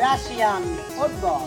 Russian football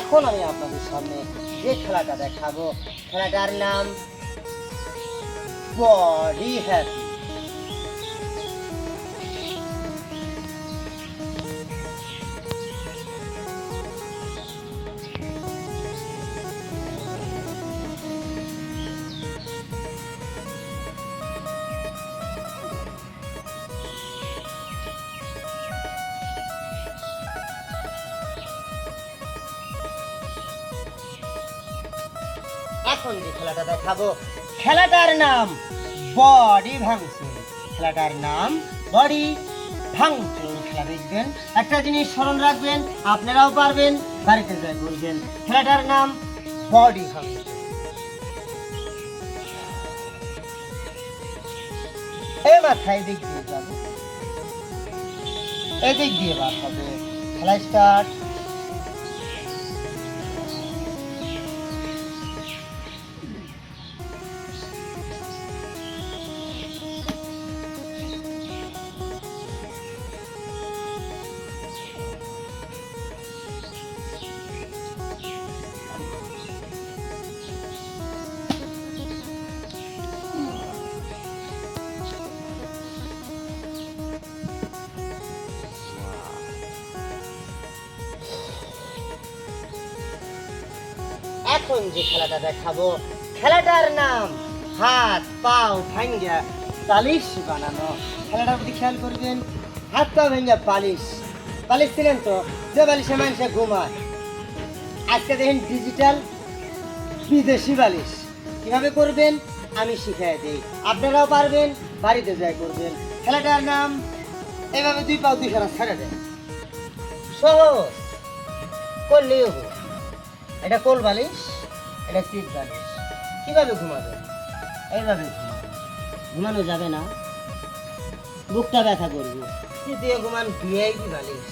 এখন আমি আপনাদের সামনে যে খেলাটা দেখাবো খেলাটার নাম বডি হ্যাপি। এখন যে খেলাটা দেখাবো, খেলাটার নাম বডি ভাঙচুর। খেলাটার নাম বডি ভাঙচুর। খেলা দেখবেন, একটা জিনিস স্মরণ রাখবেন, আপনারাও পারবেন, বাড়িতে যাই বলবেন, খেলাটার নাম বডি ভাঙচুর। এই দিয়ে যাব। এদিক দিয়ে বার হবে। খেলা স্টার্ট এখন যে খেলাটা দেখাবো, খেলাটার নাম হাত পাও ভাঙ্গা পালিশ বানানো। খেলাটার প্রতি খেয়াল করবেন, হাত পা ভাঙ্গা পালিশ। পালিশ ছিলেন তো, যে বালিশে মানুষে ঘুমায়। আজকে দেখেন ডিজিটাল বিদেশি বালিশ। কীভাবে করবেন? আমি শিখাই দিই। আপনারাও পারবেন, বাড়িতে যাই করবেন। খেলাটার নাম, এভাবে দুই পাও দুই খেলা ছেড়ে দেন। সহজ। করলেও। এটা কোল বালিশ? সিট বালিশ কীভাবে ঘুমাবেন এইভাবে ঘুমাবে। ঘুমানো যাবে না। বুকটা ব্যথা করবে। তৃতীয় ঘুমান ভিআইপি বালিশ